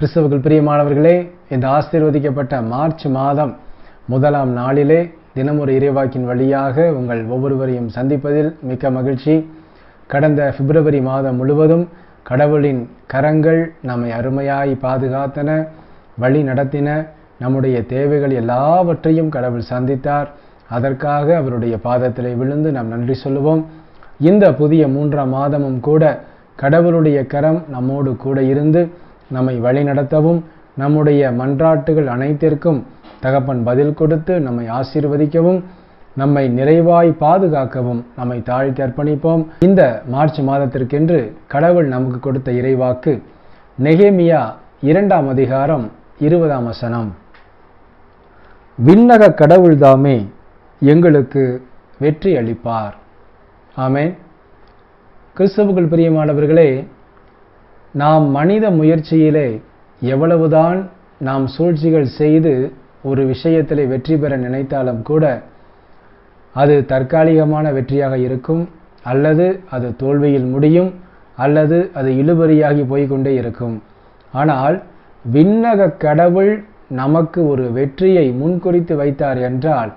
கிறிஸ்தவர்கள் பிரியமானவர்களே இந்த ஆசீர்வதிக்கப்பட்ட மார்ச் மாதம் முதலாம் நாளிலே தினமொரு இறைவாக்கின் வழியாக உங்கள் ஒவ்வொருவரையும் சந்திப்பதில் மிக்க மகிழ்ச்சி. கடந்த பிப்ரவரி மாதம் முழுவதும் கடவுளின் கரங்கள் நம்மை அருமையாய் பாதுகாத்தன வழி நடத்தின நம்முடைய தேவைகள் எல்லாவற்றையும் கடவுள் சந்தித்தார். அதற்காக அவருடைய பாதத்திலே விழுந்து நாம் நன்றி சொல்லுவோம். இந்த புதிய மூன்றாம் மாதமும் கூட கடவுளுடைய கரம் நம்மோடு கூட இருந்து நம்மை வழிநடத்தவும் நம்முடைய மன்றாட்டுகள் அனைத்திற்கும் தகப்பன் பதில் கொடுத்து நம்மை ஆசீர்வதிக்கவும் நம்மை நிறைவாய் பாதுகாக்கவும் நம்மை தாழ்த்தி அர்ப்பணிப்போம். இந்த மார்ச் மாதத்திற்கென்று கடவுள் நமக்கு கொடுத்த இறைவாக்கு நெகேமியா இரண்டாம் அதிகாரம் இருபதாம் வசனம். விண்ணக கடவுள்தாமே எங்களுக்கு வெற்றி அளிப்பார் ஆமே கிறிஸ்தவுகள் பிரியமானவர்களே நாம் மனித முயற்சியிலே எவ்வளவுதான் நாம் சூழ்ச்சிகள் செய்து ஒரு விஷயத்திலே வெற்றி பெற நினைத்தாலும் கூட அது தற்காலிகமான வெற்றியாக இருக்கும் அல்லது அது தோல்வியில் முடியும் அல்லது அது இழுபறியாகி போய்கொண்டே இருக்கும். ஆனால் விண்ணக கடவுள் நமக்கு ஒரு வெற்றியை முன்குறித்து வைத்தார் என்றால்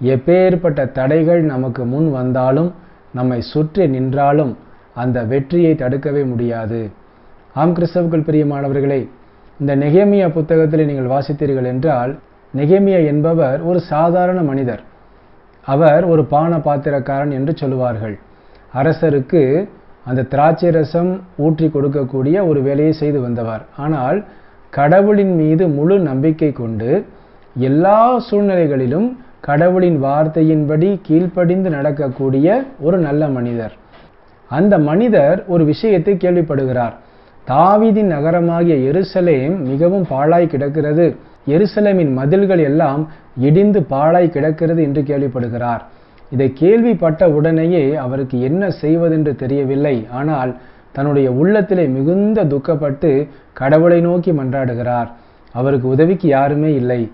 எப்பேற்பட்ட தடைகள் நமக்கு முன் வந்தாலும் நம்மை சுற்றி நின்றாலும் அந்த வெற்றியை தடுக்கவே முடியாது. ஆம் கிறிஸ்தவுக்குள் பிரியமானவர்களே இந்த நெகேமியா புத்தகத்தில் நீங்கள் வாசித்தீர்கள் என்றால் நெகேமியா என்பவர் ஒரு சாதாரண மனிதர். அவர் ஒரு பான பாத்திரக்காரன் என்று சொல்லுவார்கள். அரசருக்கு அந்த திராட்சை ரசம் ஊற்றி கொடுக்கக்கூடிய ஒரு வேலையை செய்து வந்தவர். ஆனால் கடவுளின் மீது முழு நம்பிக்கை கொண்டு எல்லா சூழ்நிலைகளிலும் கடவுளின் வார்த்தையின்படி கீழ்ப்படிந்து நடக்கக்கூடிய ஒரு நல்ல மனிதர். அந்த மனிதர் ஒரு விஷயத்தை கேள்விப்படுகிறார். தாவிதின் நகரமாகிய எருசலேம் மிகவும் பாழாய் கிடக்கிறது. எருசலேமின் மதில்கள் எல்லாம் இடிந்து பாழாய் கிடக்கிறது என்று கேள்விப்படுகிறார். இதை கேள்விப்பட்ட உடனேயே அவருக்கு என்ன செய்வதென்று தெரியவில்லை. ஆனால் தன்னுடைய உள்ளத்திலே மிகுந்த துக்கப்பட்டு கடவுளை நோக்கி மன்றாடுகிறார். அவருக்கு உதவிக்கு யாருமே இல்லை.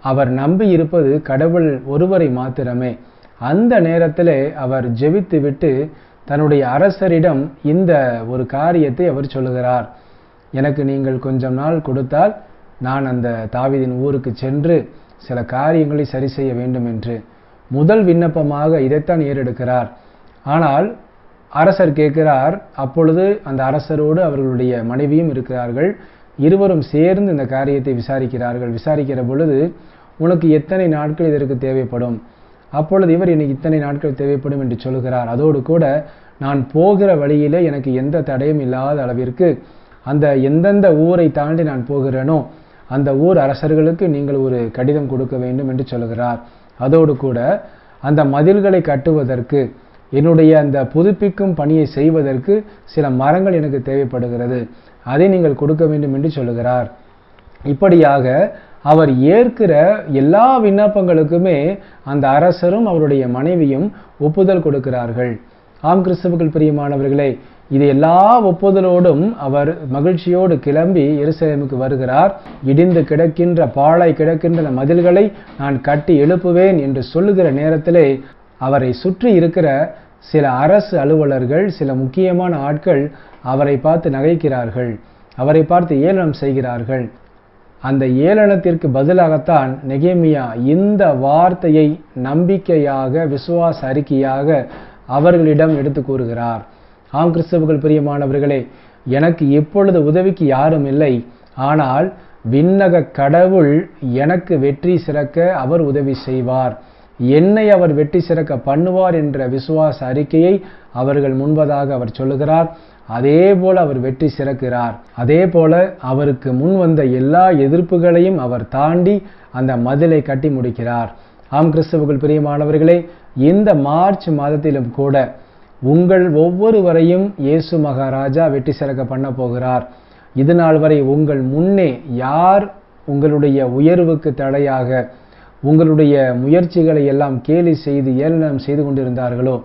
அவர் நம்பி இருப்பது கடவுள் ஒருவரை மாத்திரமே. அந்த நேரத்திலே அவர் ஜெபித்து விட்டு தன்னுடைய அரசரிடம் இந்த ஒரு காரியத்தை அவர் சொல்லுகிறார். எனக்கு நீங்கள் கொஞ்சம் நாள் கொடுத்தால் நான் அந்த தாவிதின் ஊருக்கு சென்று சில காரியங்களை சரி செய்ய வேண்டும் என்று. முதல் விண்ணப்பமாக இதைத்தான் ஏறெடுக்கிறார். ஆனால் அரசர் கேட்கிறார் அப்பொழுது அந்த அரசரோடு அவர்களுடைய மனைவியும் இருக்கிறார்கள். இருவரும் சேர்ந்து இந்த காரியத்தை விசாரிக்கிறார்கள். விசாரிக்கிற பொழுது உனக்கு எத்தனை நாட்கள் இதற்கு தேவைப்படும்? அப்பொழுது இவர் எனக்கு இத்தனை நாட்கள் தேவைப்படும் என்று சொல்கிறார். அதோடு கூட நான் போகிற வழியிலே எனக்கு எந்த தடையும் இல்லாத அளவிற்கு அந்த எந்தெந்த ஊரை தாண்டி நான் போகிறேனோ அந்த ஊர் அரசர்களுக்கு நீங்கள் ஒரு கடிதம் கொடுக்க வேண்டும் என்று சொல்கிறார். அதோடு கூட அந்த மதில்களை கட்டுவதற்கு என்னுடைய அந்த புதுப்பிக்கும் பணியை செய்வதற்கு சில மரங்கள் எனக்கு தேவைப்படுகிறது. அதை நீங்கள் கொடுக்க வேண்டும் என்று சொல்லுகிறார் இப்படியாக அவர் ஏற்கிற எல்லா விண்ணப்பங்களுக்குமே அந்த அரசரும் அவருடைய மனைவியும் ஒப்புதல் கொடுக்கிறார்கள். ஆம் கிறிஸ்தவர்கள் பிரியமானவர்களே இது எல்லா ஒப்புதலோடும் அவர் மகிழ்ச்சியோடு கிளம்பி எருசலேமுக்கு வருகிறார். இடிந்து கிடக்கின்ற பாழாய் கிடக்கின்ற மதில்களை நான் கட்டி எழுப்புவேன் என்று சொல்லுகிற நேரத்திலே அவரை சுற்றி இருக்கிற சில அரசு அலுவலர்கள் சில முக்கியமான ஆட்கள் அவரை பார்த்து நகைக்கிறார்கள். அவரை பார்த்து ஏளனம் செய்கிறார்கள். அந்த ஏளனத்திற்கு பதிலாகத்தான் நெகேமியா இந்த வார்த்தையை நம்பிக்கையாக விசுவாச அறிக்கையாக அவர்களிடம் எடுத்து கூறுகிறார். ஆம் கிறிஸ்தவர்கள் பிரியமானவர்களே எனக்கு இப்பொழுது உதவிக்கு யாரும் இல்லை. ஆனால் விண்ணக கடவுள் எனக்கு வெற்றி சிறக்க அவர் உதவி செய்வார். என்னை அவர் வெட்டி சிறக்க பண்ணுவார் என்ற விசுவாச அறிக்கையை அவர்கள் முன்பதாக அவர் சொல்லுகிறார். அதே போல அவர் வெற்றி சிறக்கிறார். அதே போல அவருக்கு முன் வந்த எல்லா எதிர்ப்புகளையும் அவர் தாண்டி அந்த மதிலை கட்டி முடிக்கிறார். ஆம் கிறிஸ்தவர்கள் பிரியமானவர்களே இந்த மார்ச் மாதத்திலும் கூட உங்கள் ஒவ்வொருவரையும் இயேசு மகாராஜா வெற்றி சிறக்க பண்ண போகிறார். இது நாள் வரை உங்கள் முன்னே யார் உங்களுடைய உயர்வுக்கு தடையாக உங்களுடைய முயற்சிகளை எல்லாம் கேலி செய்து ஏளனம் செய்து கொண்டிருந்தார்களோ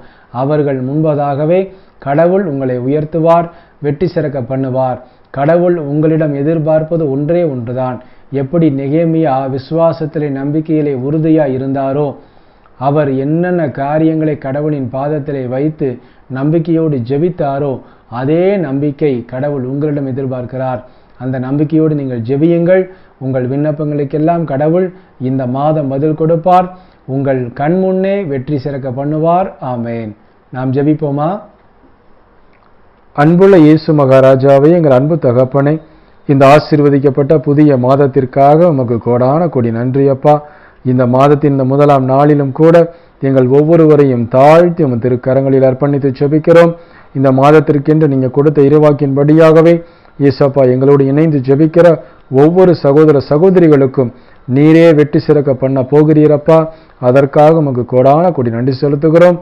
அவர்கள் முன்பதாகவே கடவுள் உங்களை உயர்த்துவார் வெற்றி சிறக்க பண்ணுவார். கடவுள் உங்களிடம் எதிர்பார்ப்பது ஒன்றே ஒன்றுதான். எப்படி நெகேமியா விசுவாசத்திலே நம்பிக்கையிலே உறுதியாக இருந்தாரோ அவர் என்னென்ன காரியங்களை கடவுளின் பாதத்திலே வைத்து நம்பிக்கையோடு ஜெபித்தாரோ அதே நம்பிக்கை கடவுள் உங்களிடம் எதிர்பார்க்கிறார். அந்த நம்பிக்கையோடு நீங்கள் ஜெபியுங்கள். உங்கள் விண்ணப்பங்களுக்கெல்லாம் கடவுள் இந்த மாதம் பதில் கொடுப்பார். உங்கள் கண் முன்னே வெற்றி சிறக்க பண்ணுவார். ஆமேன். நாம் ஜெபிப்போமா? அன்புள்ள இயேசு மகாராஜாவை எங்கள் அன்பு தகப்பனை இந்த ஆசீர்வதிக்கப்பட்ட புதிய மாதத்திற்காக உமக்கு கோடான கொடி நன்றி அப்பா. இந்த மாதத்தின் இந்த முதலாம் நாளிலும் கூட எங்கள் ஒவ்வொருவரையும் தாழ்த்தி உமது திருக்கரங்களில் அர்ப்பணித்து ஜெபிக்கிறோம். இந்த மாதத்திற்கென்று நீங்கள் கொடுத்த இருவாக்கின்படியாகவே இயேசப்பா எங்களோடு இணைந்து ஜெபிக்கிற ஒவ்வொரு சகோதர சகோதரிகளுக்கும் நீரே வெட்டி சிறக்க பண்ண போகிறீரப்பா. அதற்காக உமக்கு கோடான கொடி நன்றி செலுத்துகிறோம்.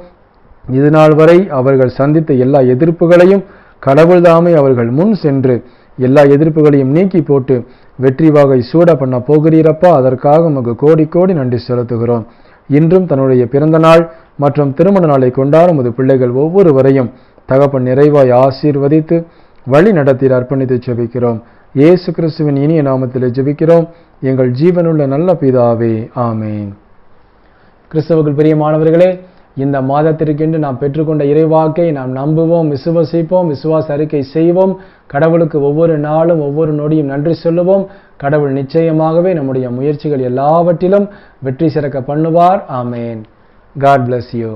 இது நாள் வரை அவர்கள் சந்தித்த எல்லா எதிர்ப்புகளையும் கடவுள்தாமே அவர்கள் முன் சென்று எல்லா எதிர்ப்புகளையும் நீக்கி போட்டு வெற்றி வாகை சூட பண்ண போகிறீரப்பா. அதற்காக உமக்கு கோடி கோடி நன்றி செலுத்துகிறோம். இன்றும் தன்னுடைய பிறந்த நாள் மற்றும் திருமண நாளை கொண்டாடும் உமது பிள்ளைகள் ஒவ்வொருவரையும் தகப்பன் நிறைவாய் ஆசீர்வதித்து வழி நடத்தி அர்ப்பணித்து செபிக்கிறோம். இயேசு கிறிஸ்துவின் இனிய நாமத்தில் ஜெபிக்கிறோம். எங்கள் ஜீவனுள்ள நல்ல பிதாவே ஆமேன். கிறிஸ்தவர்கள் பிரியமானவர்களே இந்த மாதத்திற்கென்று நாம் பெற்றுக்கொண்ட இறைவாக்கை நாம் நம்புவோம் விசுவசிப்போம் விசுவாச அறிக்கை செய்வோம். கடவுளுக்கு ஒவ்வொரு நாளும் ஒவ்வொரு நொடியும் நன்றி சொல்லுவோம். கடவுள் நிச்சயமாகவே நம்முடைய முயற்சிகள் எல்லாவற்றிலும் வெற்றி சிறக்க பண்ணுவார். ஆமேன். God bless you